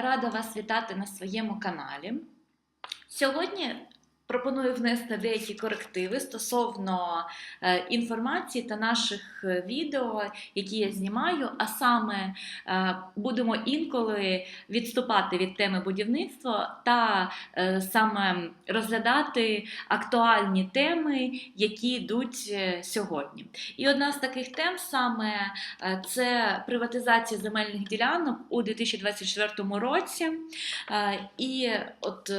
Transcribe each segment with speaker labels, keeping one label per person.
Speaker 1: Рада вас вітати на своєму каналі. Сьогодні пропоную внести деякі корективи стосовно е, інформації та наших е, відео, які я знімаю, а саме е, будемо інколи відступати від теми будівництва та саме розглядати актуальні теми, які йдуть сьогодні. І одна з таких тем саме це приватизація земельних ділянок у 2024 році. І от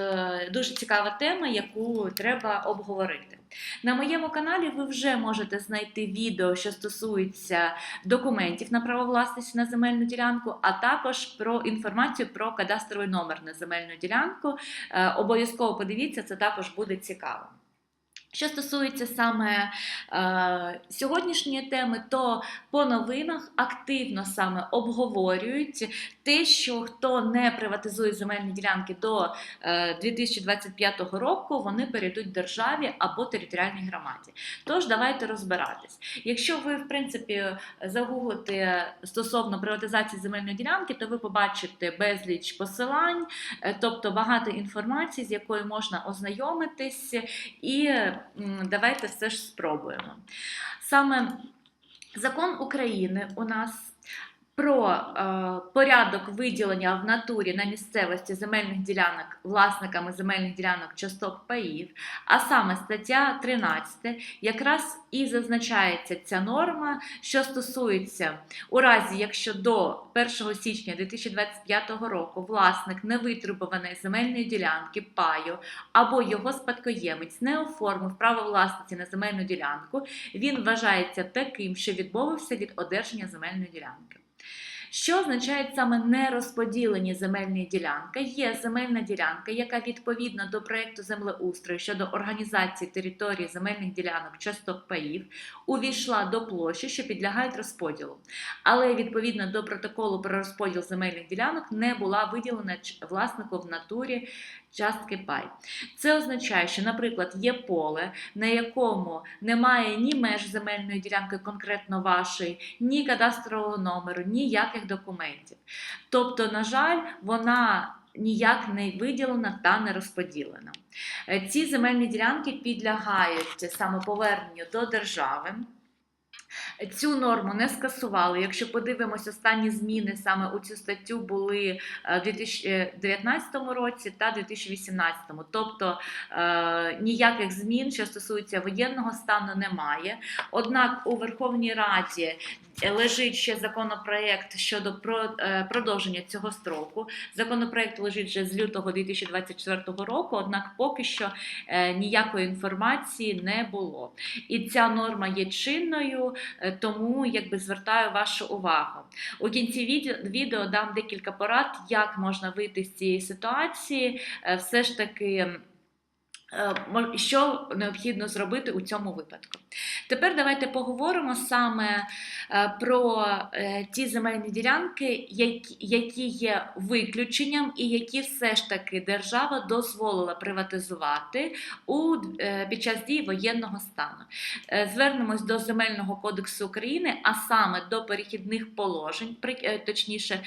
Speaker 1: дуже цікава тема, яку треба обговорити. На моєму каналі ви вже можете знайти відео, що стосується документів на право власності на земельну ділянку, а також про інформацію про кадастровий номер на земельну ділянку. Е, Обов'язково подивіться, це також буде цікаво. Що стосується саме е, сьогоднішньої теми, то по новинах активно саме обговорюють те, що хто не приватизує земельні ділянки до е, 2025 року, вони перейдуть державі або територіальній громаді. Тож давайте розбиратись. Якщо ви, в принципі, загуглите стосовно приватизації земельної ділянки, то ви побачите безліч посилань, е, тобто багато інформації, з якою можна ознайомитись, і давайте все ж спробуємо. Саме закон України у нас. Про е, порядок виділення в натурі на місцевості земельних ділянок власниками земельних ділянок часток паїв, а саме стаття 13, якраз і зазначається ця норма, що стосується у разі, якщо до 1 січня 2025 року власник невитребуваної земельної ділянки паю або його спадкоємець не оформив право власності на земельну ділянку, він вважається таким, що відмовився від одержання земельної ділянки. Що означає саме нерозподілені земельні ділянки? Є земельна ділянка, яка відповідно до проєкту землеустрою щодо організації території земельних ділянок часток паїв увійшла до площі, що підлягають розподілу. Але відповідно до протоколу про розподіл земельних ділянок не була виділена власнику в натурі частки пай. Це означає, що, наприклад, є поле, на якому немає ні меж земельної ділянки, конкретно вашої, ні кадастрового номеру, ніяких документів. Тобто, на жаль, вона ніяк не виділена та не розподілена. Е, Ці земельні ділянки підлягають самоповерненню до держави. Цю норму не скасували. Якщо подивимось, останні зміни саме у цю статтю були е, в 2019 році та 2018. Тобто е, ніяких змін, що стосуються воєнного стану, немає. Однак у Верховній Раді лежить ще законопроект щодо е, продовження цього строку. Законопроект лежить вже з лютого 2024 року, однак поки що ніякої інформації не було. І ця норма є чинною, тому якби звертаю вашу увагу. У кінці відео, дам декілька порад, як можна вийти з цієї ситуації, е, все ж таки. Е, Що необхідно зробити у цьому випадку? Тепер давайте поговоримо саме е, про е, ті земельні ділянки, які, є виключенням, і які все ж таки держава дозволила приватизувати у, під час дії воєнного стану. Звернемось до Земельного кодексу України, а саме до перехідних положень, точніше,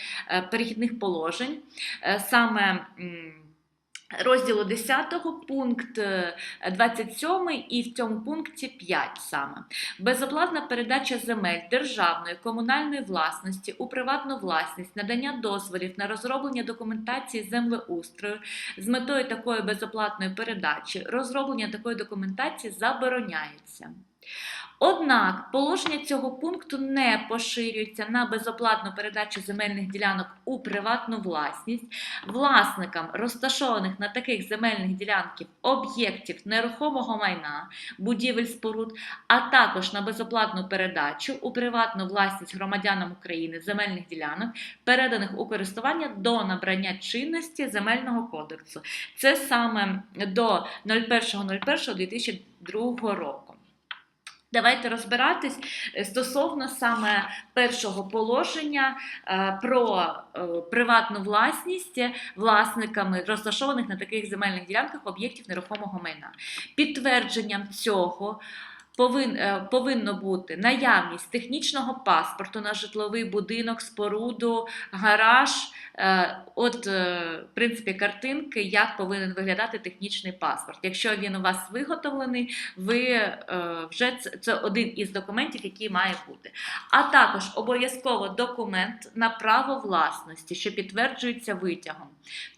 Speaker 1: перехідних положень, саме. Розділу 10 пункт е, 27 і в цьому пункті 5 саме. Безоплатна передача земель державної комунальної власності у приватну власність, надання дозволів на розроблення документації землеустрою з метою такої безоплатної передачі, розроблення такої документації забороняється. Однак положення цього пункту не поширюється на безоплатну передачу земельних ділянок у приватну власність власникам розташованих на таких земельних ділянках об'єктів нерухомого майна, будівель споруд, а також на безоплатну передачу у приватну власність громадянам України земельних ділянок, переданих у користування до набрання чинності земельного кодексу. Це саме до 01.01.2002 року. Давайте розбиратись е, стосовно саме першого положення е, про е, приватну власність власниками розташованих на таких земельних ділянках об'єктів нерухомого майна. Підтвердженням цього повинно бути наявність технічного паспорту на житловий будинок, споруду, гараж. Е, От, е, в принципі, картинки, як повинен виглядати технічний паспорт. Якщо він у вас виготовлений, ви е, вже це, один із документів, який має бути. А також обов'язково документ на право власності, що підтверджується витягом.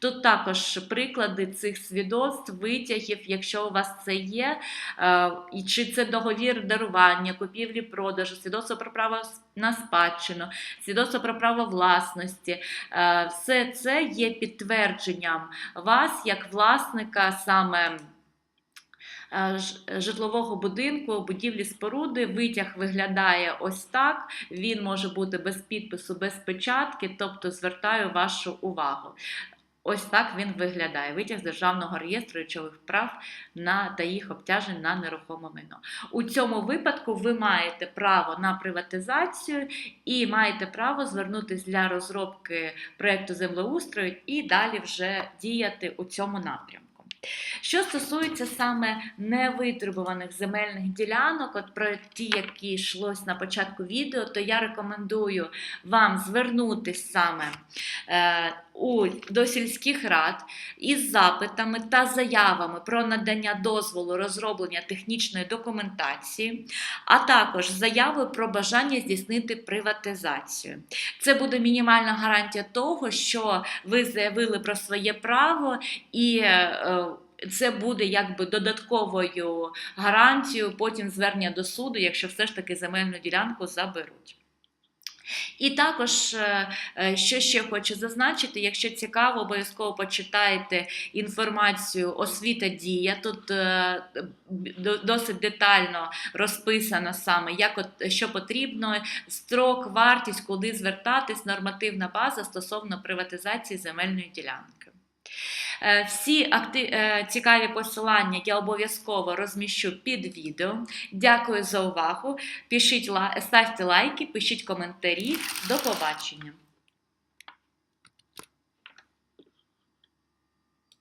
Speaker 1: Тут також приклади цих свідоцтв, витягів, якщо у вас це є, е, і чи це договір дарування, купівлі, продажу, свідоцтво про право на спадщину, свідоцтво про право власності. Е, Все це є підтвердженням вас як власника саме. е, Житлового будинку, будівлі споруди, витяг виглядає ось так. Він може бути без підпису, без печатки, тобто звертаю вашу увагу. Ось так він виглядає. Витяг з державного реєстру речових прав на та їх обтяжень на нерухоме майно. У цьому випадку ви маєте право на приватизацію і маєте право звернутися для розробки проєкту землеустрою і далі вже діяти у цьому напрямку. Що стосується саме невитребуваних земельних ділянок, от про ті, які йшлось на початку відео, то я рекомендую вам звернутися саме е, у, до сільських рад із запитами та заявами про надання дозволу розроблення технічної документації, а також заявою про бажання здійснити приватизацію. Це буде мінімальна гарантія того, що ви заявили про своє право і. е, це буде якби додатковою гарантією потім звернення до суду, якщо все ж таки земельну ділянку заберуть. І також, е, е, що ще хочу зазначити, якщо цікаво, обов'язково почитайте інформацію освіта дія. Тут е, досить детально розписано саме, як от, що потрібно, строк, вартість, куди звертатись, нормативна база стосовно приватизації земельної ділянки. Е, Всі акти... е, цікаві посилання я обов'язково розміщу під відео. Дякую за увагу. Пишіть ставте лайки, пишіть коментарі. До побачення!